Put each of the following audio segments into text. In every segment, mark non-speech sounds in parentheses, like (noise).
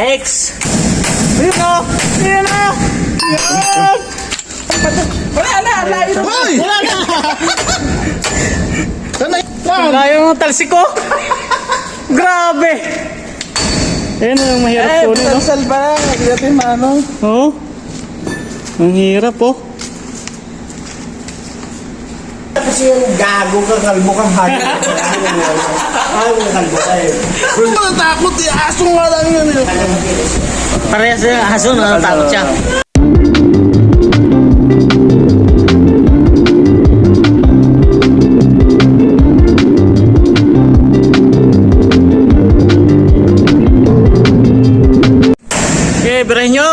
X. Ayun na. Ayun na. Yan. Wala na. Layo na. Hoy! Wala na. Sana yan! Layo ng talsiko. Grabe. Ayun na yung mahirap Eh, kunin. no? potential pa lang. Hindi natin maano. Oo. Ang hirap oh. Kasi yung gago ka, kalbo kang hagit. Ayaw mo kalbo tayo. Kung matatakot, eh, aso nga lang yun. eh. Parehas yung aso na natakot siya. Birahin nyo.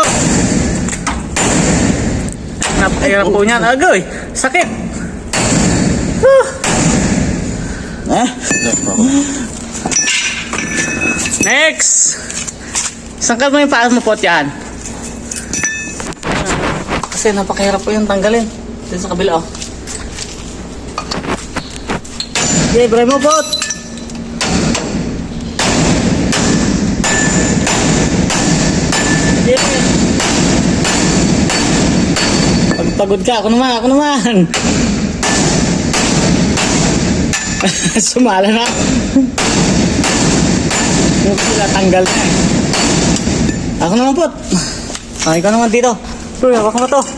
Napahirap po niyan. Agoy, sakit. Eh? Next! Sangkal mo yung paa mo po yan. Kasi napakahirap po yung tanggalin. Dito sa kabila oh. Okay, bray mo pot! Pagod ka, ako naman, ako naman! (laughs) Sumala na. Yung sila tanggal na eh. Ako naman po. Okay ka naman dito. Uy, hawak mo to.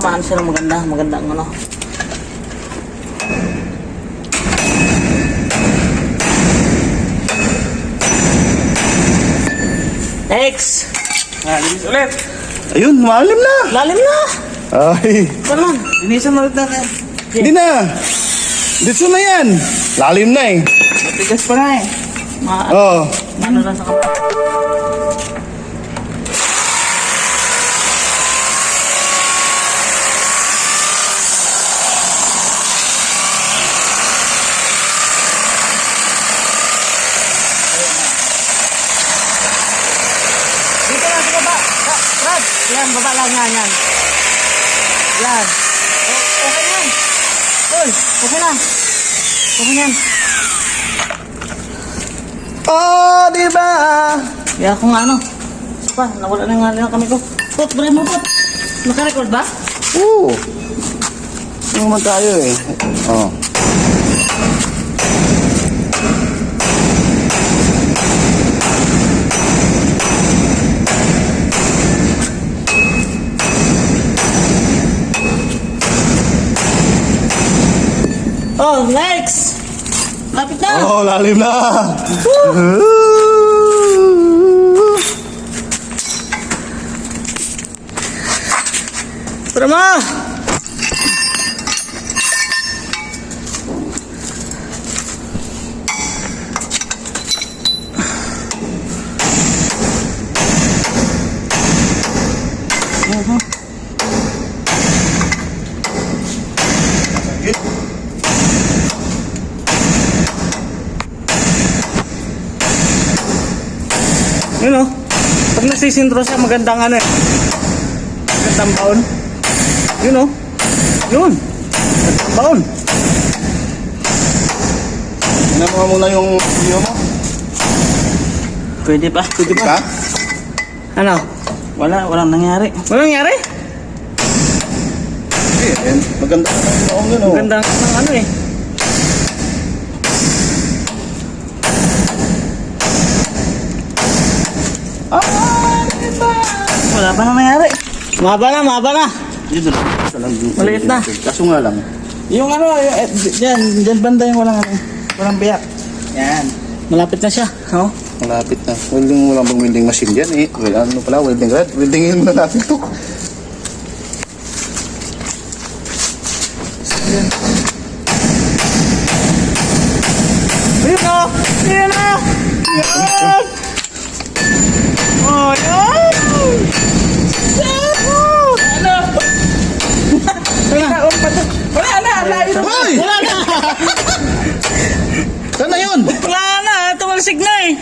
Mga tamaan siya ng maganda. Maganda ang ano. Next! Nalinis ulit. Ayun, malim na. Lalim na! Ay, Kanan! Linisan ulit natin. hindi na. Dito na yan. Lalim na eh. Matigas pa na eh. Mga Oh. ano lang sa kapal. Dito lang sa baba. Ra- Rad, yan, baba lang yan, yan. Yan. O- okay na. Uy, okay na. Okay na. Oh, di ba? Kaya kung ano, pa, nawala na nga lang kami ko. Put, bray mo put. Naka-record ba? Oo. Ano naman tayo eh. Oh. Oh, next! Lapit na! Oh, lalim na. Tara ma! Yun o. Nasisintro siya, magandang ano eh. Magandang baon. Yun o. Yun. Magandang baon. Tingnan mo muna yung video mo. Pwede pa. Pwede Ha? Ano? Wala, walang nangyari. Walang nangyari? Hindi, maganda yung noong yun oh. Magandang ng ano eh. Ah, di ba? Wala pa na nangyari. Mahaba na, mahaba na. Ito lang. Maliit na. Kaso nga lang. Yung ano, yung, eh, dyan, dyan banda yung walang ano, walang biyak. Yan. Malapit na siya. Oh. Malapit na. Welding, wala bang welding machine dyan eh. Well, ano pala, welding rod. Weldingin muna natin to. Tumalsik na eh!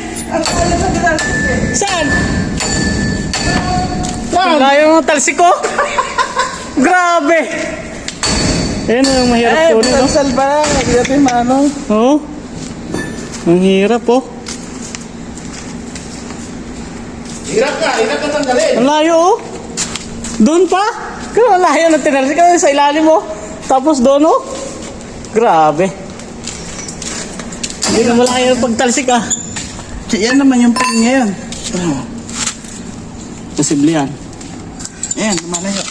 Saan? Saan? Layo ng talsik ko! (laughs) Grabe! Ayan ang mahirap Eh, kunin, no? lang. Hindi natin maano. Oo. Ang hirap, oh. Hirap ka, hirap ka tanggalin. Ang layo, oh. Doon pa? Kaya ang layo ng tinalsik ka sa ilalim, oh. Tapos doon, oh. Grabe. Hindi na malayo yung pagtalsik, ah. Yan naman yung pin niya yun. Posible yan. Ayan, lumalayo.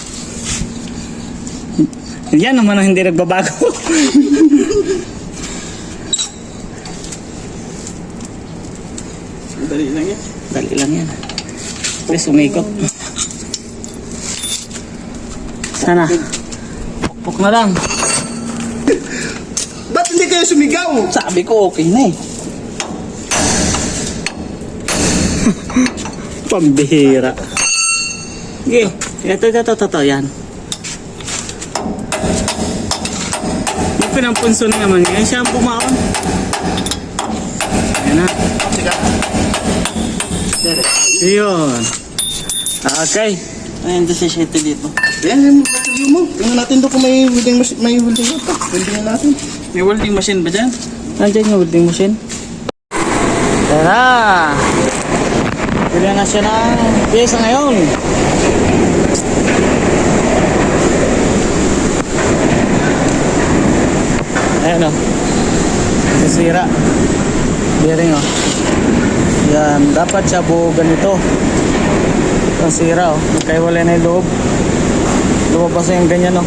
Yan naman ang hindi nagbabago. (laughs) Dali lang yan. Dali lang yan. Please, umikot. Sana. Pukpok na lang. Hindi kayo sumigaw? Sabi ko okay na eh. (laughs) Pambihira. Sige. Ito, ito, ito, ito, yan. Yung pinampunso na naman yan. Siya ang pumaon. Ayan na. Yun. Okay. Ayan, 17 dito. Yan yung mo. Tingnan natin doon kung may welding machine. May welding ito. Welding natin. May welding machine ba dyan? Nandiyan yung welding machine. Tara! Bili na siya ng pyesa ngayon. Ayan o. Nasira. Bearing o. Yan. Dapat siya buo ganito. Nasira o. Magkaiwalay na yung loob. Lumabas na yung ganyan o.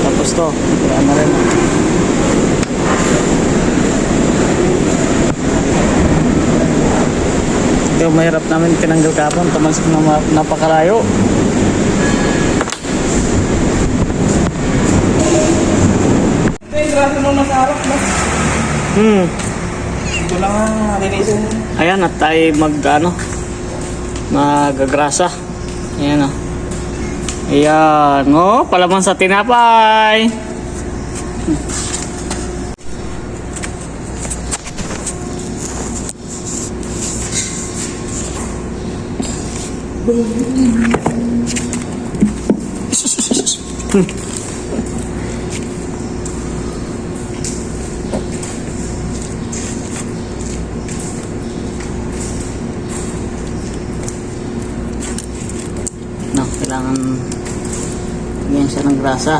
Tapos to. Yan na rin. Ito yung mahirap namin tinanggal kapon. Tumansik na napakalayo. No? Hmm. Ito lang ang. Ayan at tayo mag ano magagrasa. Ayan o. Ayan. Oh, palaman sa tinapay. No, (laughs) kailangan lagyan siya ng grasa.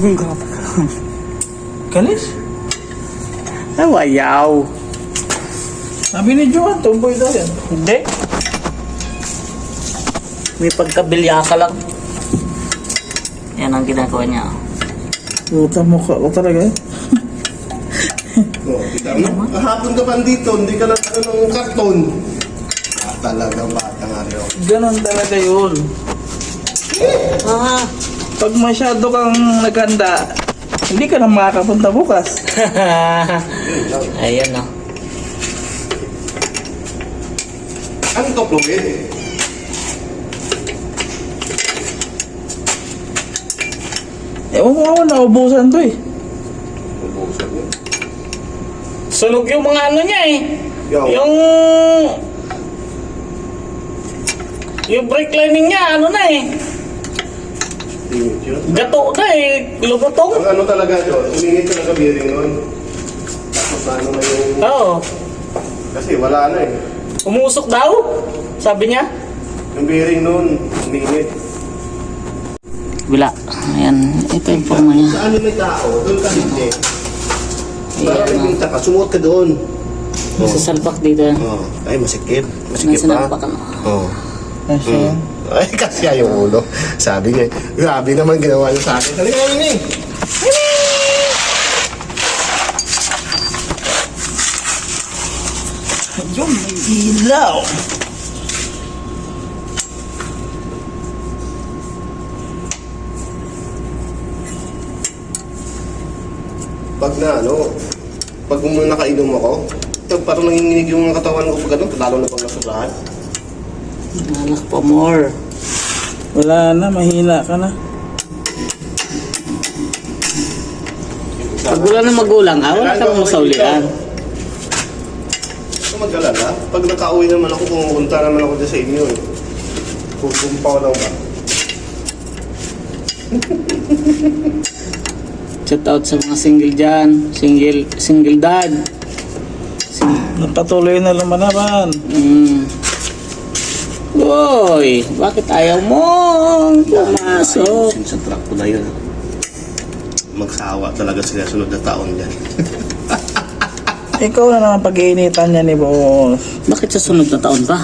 Ang grabe ka. Kalis? Ay, wayaw. Sabi ni Johan, tomboy daw yan. Hindi. May pagkabilya ka lang. Yan ang ginagawa niya. Puta mukha ko talaga eh. (laughs) Oh, kita mo? Kahapon ka pa dito, hindi ka lang ano ng karton. Ah, talagang bata nga rin. Ganon talaga yun. Ah. Pag masyado kang naganda, hindi ka na makakapunta bukas. (laughs) Ayan oh. Ano to, Chloe? Ewan ko ako, naubusan to eh. Ubusan mo. Sunog yung mga ano niya eh. Yo. Yung... Yung brake lining niya, ano na eh. Tingit yun. Gato na eh. Lumutong. Ang ano talaga yun, umingit ka ng kabiring nun. Tapos ano na yung... Oo. Kasi wala na eh. Umusok daw. Sabi niya. Yung bearing nun, umingit. Bila. Ayan. Ito yung forma niya. Sa ano may tao, doon ka hindi. Para may ka, sumuot ka doon. Nasa salpak dito. Oh. Ay, masikip. Masikip Nasa pa. salpak ano. Oh. Kasi yan. Ay, kasi yung ulo. Sabi niya, grabe naman ginawa niya sa akin. Sabi niya, Mimi. Yun, may ilaw. Pag na ano, pag mo nakainom ako, parang nanginginig yung katawan ko pag ano, lalo na pag nasobrahan. Anak pa more. Wala na, mahina ka na. Pag wala na magulang, ah, wala kang masaulian. Huwag mag-alala. Pag nakauwi naman ako, pumunta naman ako dyan sa inyo eh. Pupumpaw lang (laughs) ba? Shout out sa mga single dyan. Single, single dad. Sing- Napatuloy na lumanaban. Mm. Uy, bakit ayaw mo pumasok? Sa truck ko na yun. Magsawa talaga sila sunod na taon dyan. (laughs) Ikaw na naman pag-iinitan niya ni boss. Bakit sa sunod na taon pa?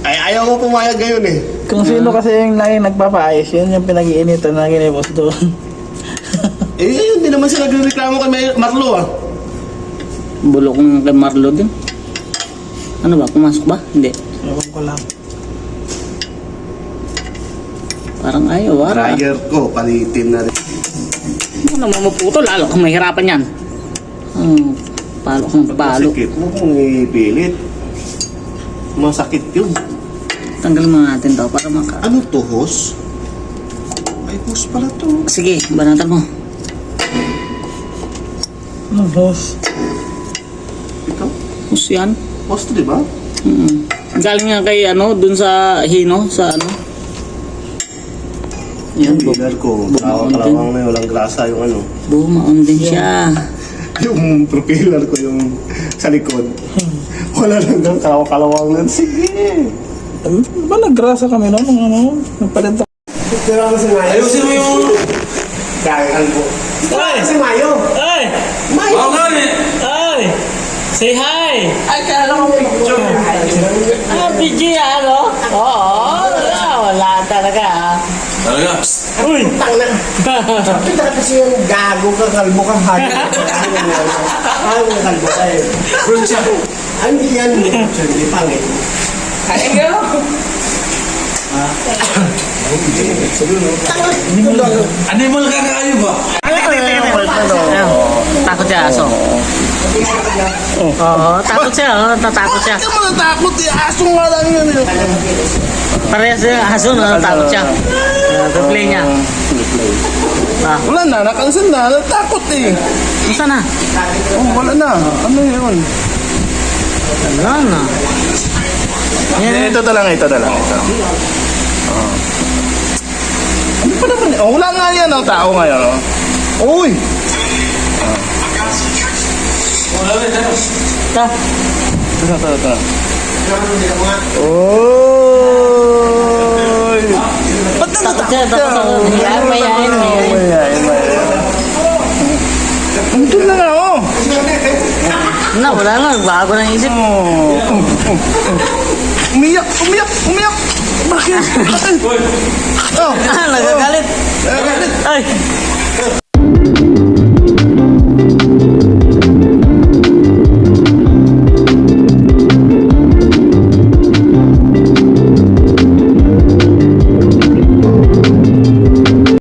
Ay, ayaw mo pumayag ngayon eh. Kung sino kasi yung laging nagpapaayos, yun yung pinag-iinitan na ni boss doon. (laughs) Eh, hindi naman sila nagreklamo kay May- Marlo ah. Bulok ng kay Marlo din. Ano ba, pumasok ba? Hindi. Ewan ko lang. Parang ayaw, ah. Dryer ko, palitin na rin. Ano naman maputo, lalo kang mahirapan yan. Hmm, palo kang palo. Masikip mo kung ipilit. Masakit yun. Tanggalin mo natin to para maka... Ano to, hose? Ay, hose pala to. Sige, banatan mo. Ano boss? Ikaw? Hus yan. Hose to, di ba? Hmm. Galing nga kay ano, dun sa Hino, sa ano. Yan, bu Dealer ko. Kawa kalawang na yun, walang grasa yung ano. bumaon din siya. (laughs) Yung propeller ko yung sa likod. Wala lang ng kalawa-kalawang lang. Sige. Um, ba nagrasa kami noon? Nung ano? Nagpalit ako. Ayusin mo yung... Dahil ko. Ay! Si Mayo. Ay! Mayo. Ay! Say hi! Ay, kaya lang ako Ah, PG ano? Oo, wala, wala talaga ah. Talaga? Uy! Tang na. Kita kasi yung gago ka, kalbo ka, hagi. Ayaw mo kalbo ka eh. Ay, hindi yan. Hindi pangit. Animal ka na kayo ba? Takot siya, aso. Oo, takot siya, oh, siya. Ikaw matatakot eh. Aso nga lang yun eh. Parehas siya, aso, natatakot siya. Uh, replay niya. Ah, Wala na, nakansan na. Natakot eh. isa na? Oh, wala na. Ano yun? Wala na. Yan, Ito na lang, ito na. Ito. Oh. Ano pa naman? Oh, wala nga yan ang tao ngayon. Oh. Uy! ta. Ito, ito, ito. Uy! Ba't na Takot siya, takot siya. Mayayain, mayayain, mayayain. Mayayain, mayayain. Andun na nga, oh! Na, wala na, bago ng isip. Oh. Umiyak, umiyak, umiyak! Bakit? Oh! Ah, nagagalit! Nagagalit! Ay!